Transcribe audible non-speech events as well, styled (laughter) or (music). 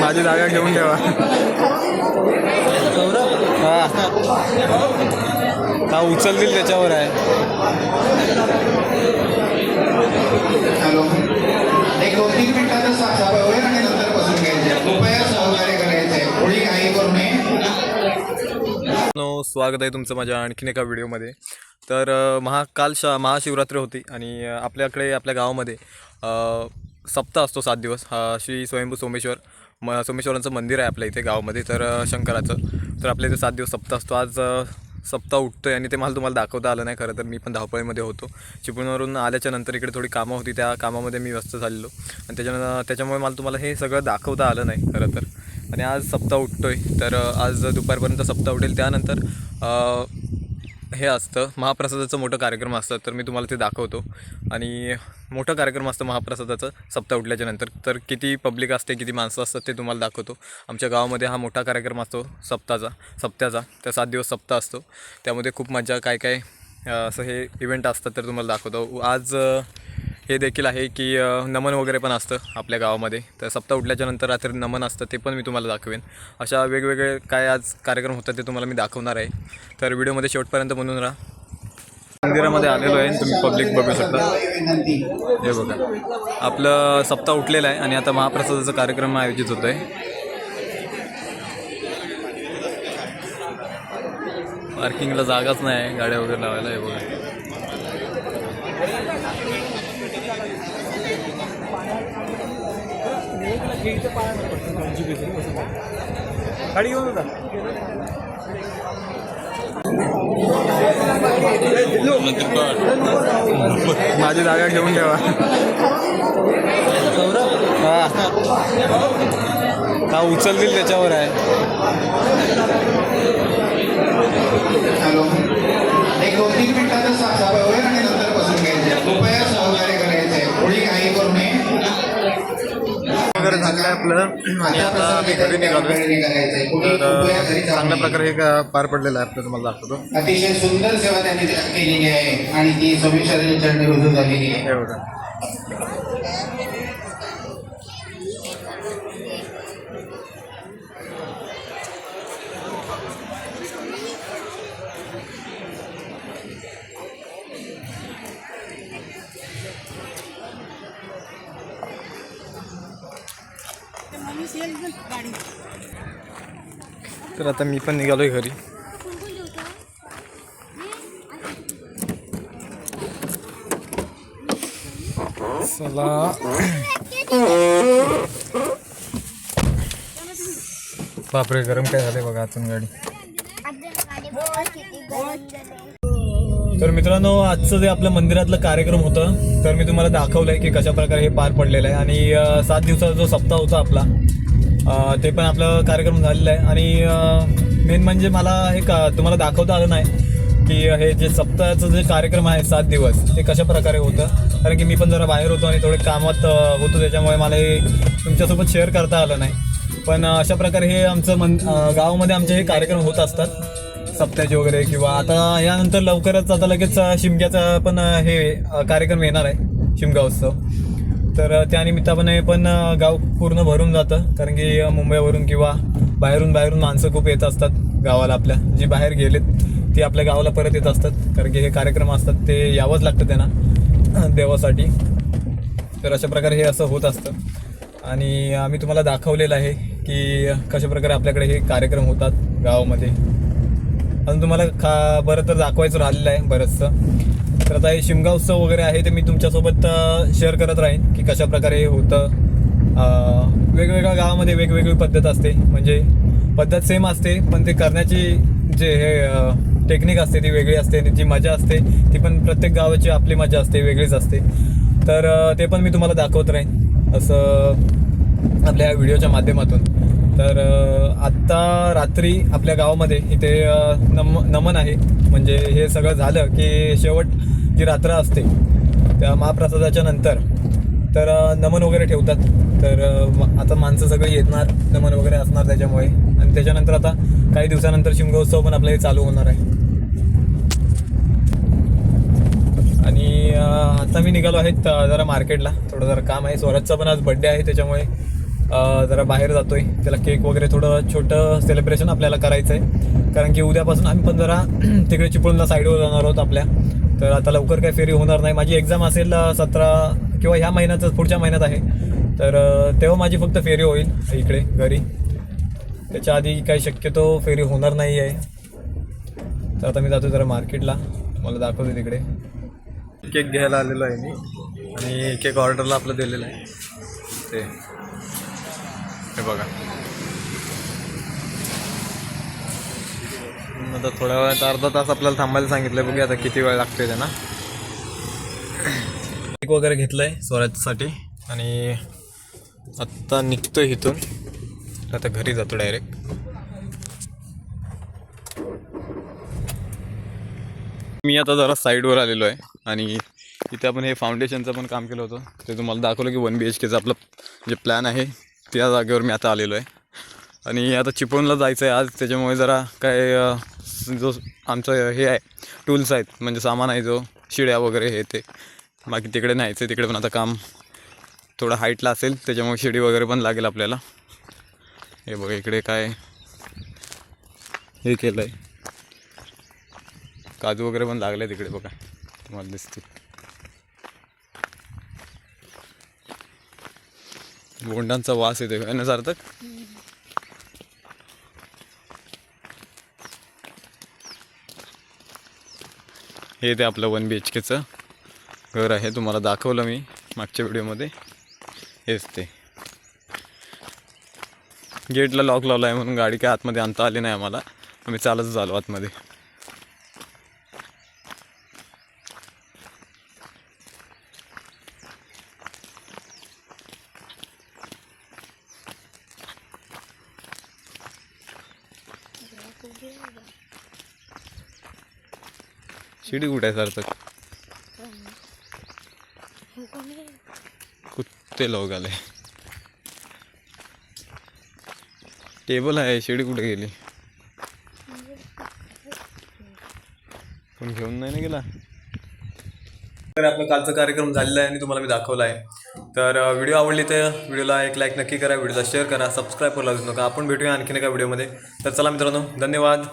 माझी जागा घेऊन ठेवा. हा. हा उचलतील त्याच्यावर आहे. हॅलो. एक दोन तीन मिनिटाचा साधा होईल आणि नंतर बसून घ्यायचे. कृपया सहकार्य करायचंय थोडी घाई करू नये. नो स्वागत आहे तुमचं माझ्या आणखीन एका व्हिडिओमध्ये. तर महाकाल शा महाशिवरात्री होती आणि आपल्याकडे आपल्या गावामध्ये अ, सप्ताह असतो सात दिवस. हा श्री स्वयंभू सोमेश्वर. म सोमेश्वरांचं मंदिर आहे आपल्या इथे गावामध्ये तर शंकराचं. तर आपल्या इथे सात दिवस सप्ताह असतो. आज सप्ताह उठतो आहे आणि ते मला तुम्हाला दाखवता आलं नाही खरं तर. मी पण धावपळीमध्ये होतो. चिपळूणवरून आल्याच्यानंतर इकडे थोडी कामं होती. त्या कामामध्ये मी व्यस्त झालेलो. आणि त्याच्यानं त्याच्यामुळे मला तुम्हाला हे सगळं दाखवता आलं नाही खरं तर. आणि आज सप्ताह उठतो आहे तर आज दुपारपर्यंत सप्ताह उठेल. त्यानंतर हे असतं महाप्रसादाचं मोठं कार्यक्रम असतं तर मी तुम्हाला ते दाखवतो. आणि मोठं कार्यक्रम असतं महाप्रसादाचं सप्ताह उठल्याच्या नंतर. तर किती पब्लिक असते किती माणसं असतात ते तुम्हाला दाखवतो. आमच्या गावामध्ये हा मोठा कार्यक्रम असतो सप्ताचा सप्त्याचा. त्या सात दिवस सप्ताह असतो. त्यामध्ये खूप मजा काय काय असं हे इव्हेंट असतात तर तुम्हाला दाखवतो. आज हे देखील आहे की नमन वगैरे पण असतं आपल्या गावामध्ये. तर सप्ताह उठल्याच्यानंतर रात्री नमन असतं ते पण मी तुम्हाला दाखवेन. अशा वेगवेगळे काय आज कार्यक्रम होतात ते तुम्हाला मी दाखवणार आहे. तर व्हिडिओमध्ये शेवटपर्यंत म्हणून राहा. मंदिरामध्ये आलेलो आहे तुम्ही पब्लिक बघू शकता. हे बघा. आपलं सप्ताह उठलेलं आहे आणि आता महाप्रसादाचा कार्यक्रम आयोजित होतो आहे पार्किंगला जागाच नाही आहे गाड्या वगैरे लावायला हे बघा. गाडी घेऊन होता माझी जागा घेऊन ठेवा. हा. हा उचलतील त्याच्यावर आहे. झालं आपलं. आणि आता आम्ही घरी तर जाऊ चांगल्या. प्रकारे हे पार पडलेलं आहे आपलं तुम्हाला दाखवतो. अतिशय सुंदर सेवा त्यांनी केलेली आहे आणि ती सोमेश्वराच्या चरणी रुजू झालेली आहे. हे तर आता मी पण निघालोय घरी. चला. बापरे गरम काय झाले बघा आतून गाडी. तर मित्रांनो आजचं जे आपलं मंदिरातलं कार्यक्रम होतं तर मी तुम्हाला दाखवलंय की कशा प्रकारे हे पार पडलेलं आहे. आणि सात दिवसाचा जो सप्ताह होता आपला ते पण आपलं कार्यक्रम झालेलं आहे. आणि मेन म्हणजे मला हे का तुम्हाला दाखवता आलं नाही की हे जे सप्ताहाचं जे कार्यक्रम आहे सात दिवस ते कशा प्रकारे होतं? कारण की मी पण जरा बाहेर होतो आणि थोडे कामात होतो त्याच्यामुळे मला हे तुमच्यासोबत शेअर करता आलं नाही. पण अशा प्रकारे हे आमचं मन गावामध्ये आमचे हे कार्यक्रम होत असतात. सप्त्याचे वगैरे किंवा आता यानंतर लवकरच आता लगेच शिमग्याचा पण हे कार्यक्रम येणार आहे शिमगा उत्सव. तर अं, त्यानिमित्ताने पण गाव पूर्ण भरून जातं. कारण की मुंबईवरून किंवा बाहेरून बाहेरून माणसं खूप येत असतात गावाला आपल्या. जी बाहेर गेलेत ती आपल्या गावाला परत येत असतात. कारण की हे कार्यक्रम असतात ते यावंच लागतं त्यांना (clears throat) देवासाठी. तर अशा प्रकारे हे असं होत असतं. आणि आम्ही तुम्हाला दाखवलेलं आहे की कशा प्रकारे आपल्याकडे हे कार्यक्रम होतात गावामध्ये. अजून तुम्हाला खा बरं तर दाखवायचं राहिलेलं आहे बरंचसं. तर आता हे शिमगा उत्सव वगैरे आहे ते मी तुमच्यासोबत शेअर करत राहीन की कशा प्रकारे होतं. वेगवेगळ्या गावामध्ये वेगवेगळी पद्धत असते. म्हणजे पद्धत सेम असते पण ते करण्याची जे हे टेक्निक असते ती वेगळी असते आणि जी मजा असते ती पण प्रत्येक गावाची आपली मजा असते वेगळीच असते. तर ते पण मी तुम्हाला दाखवत राहीन. असं आपल्या या व्हिडिओच्या माध्यमातून. तर आत्ता रात्री आपल्या गावामध्ये इथे नम नमन आहे. म्हणजे हे सगळं झालं की शेवट जी रात्र असते त्या महाप्रसादाच्या नंतर तर नमन वगैरे ठेवतात. तर आता माणसं सगळे येणार नमन वगैरे असणार त्याच्यामुळे. आणि त्याच्यानंतर आता काही दिवसानंतर शिमगोत्सव पण आपल्या हे चालू होणार आहे. आणि आता मी निघालो आहेत जरा मार्केटला. थोडं जरा काम आहे. स्वराजचा पण आज बड्डे आहे त्याच्यामुळे जरा बाहेर जातोय. त्याला केक वगैरे थोडं छोटं सेलिब्रेशन आपल्याला करायचं आहे कारण की उद्यापासून आम्ही पण जरा (clears throat) तिकडे चिपळूणला साईडवर जाणार आहोत आपल्या. तर आता लवकर काही फेरी होणार नाही. माझी एक्झाम असेल सतरा किंवा ह्या महिन्यातच पुढच्या महिन्यात आहे. तर तेव्हा माझी फक्त फेरी होईल इकडे घरी. त्याच्या आधी काही शक्यतो फेरी होणार नाही आहे तर आता मी जातो जरा मार्केटला. मला दाखवतो तिकडे. केक घ्यायला आलेलो आहे मी. आणि केक ऑर्डरला आपलं दिलेलं आहे. ते. हे बघा. आता थोड्या वेळात अर्धा तास आपल्याला थांबायला सांगितलं बघूया आता किती वेळ लागतोय त्यांना. केक वगैरे घेतलंय स्वराजसाठी आणि आत्ता निघतोय इथून. आता घरी जातो डायरेक्ट मी आता जरा साईडवर आलेलो आहे. आणि इथे आपण हे फाउंडेशनचं पण काम केलं होतं. ते तुम्हाला दाखवलं की वन बी एच केचं आपलं जे प्लॅन आहे त्या जागेवर मी आता आलेलो आहे. आणि आता चिपळूणला जायचं आहे आज त्याच्यामुळे जरा काय जो आमचं हे आहे टूल्स आहेत म्हणजे सामान आहे जो शिड्या वगैरे हे ते. बाकी तिकडे न्यायचं तिकडे पण आता काम थोडं हाईटला असेल त्याच्यामुळे शिडी वगैरे पण लागेल आपल्याला. हे बघा इकडे काय हे केलं आहे काजू वगैरे पण लागले तिकडे बघा तुम्हाला दिसते बोंडांचा वास येतो आहे ना सार्थक? हे ते आपलं वन बी एच केचं घर आहे तुम्हाला दाखवलं मी मागच्या व्हिडिओमध्ये. हेच ते. गेटला लॉक लावला आहे म्हणून गाडी काय आतमध्ये आणता आली नाही आम्हाला. आम्ही चालतच झालो आतमध्ये. शिडी कुठे आहे सार्थक? कुत्ते लोक आले. टेबल आहे शिडी कुठे गेली? कोण घेऊन नाही ना गेला? तर आपला कालचा कार्यक्रम झालेला आहे आणि तुम्हाला मी दाखवला आहे. तर व्हिडिओ आवडली तर व्हिडिओला एक लाईक नक्की करा व्हिडिओला शेअर करा सबस्क्राईब करायला विसरू नका. आपण भेटूया आणखीन एका व्हिडिओमध्ये तर चला मित्रांनो धन्यवाद.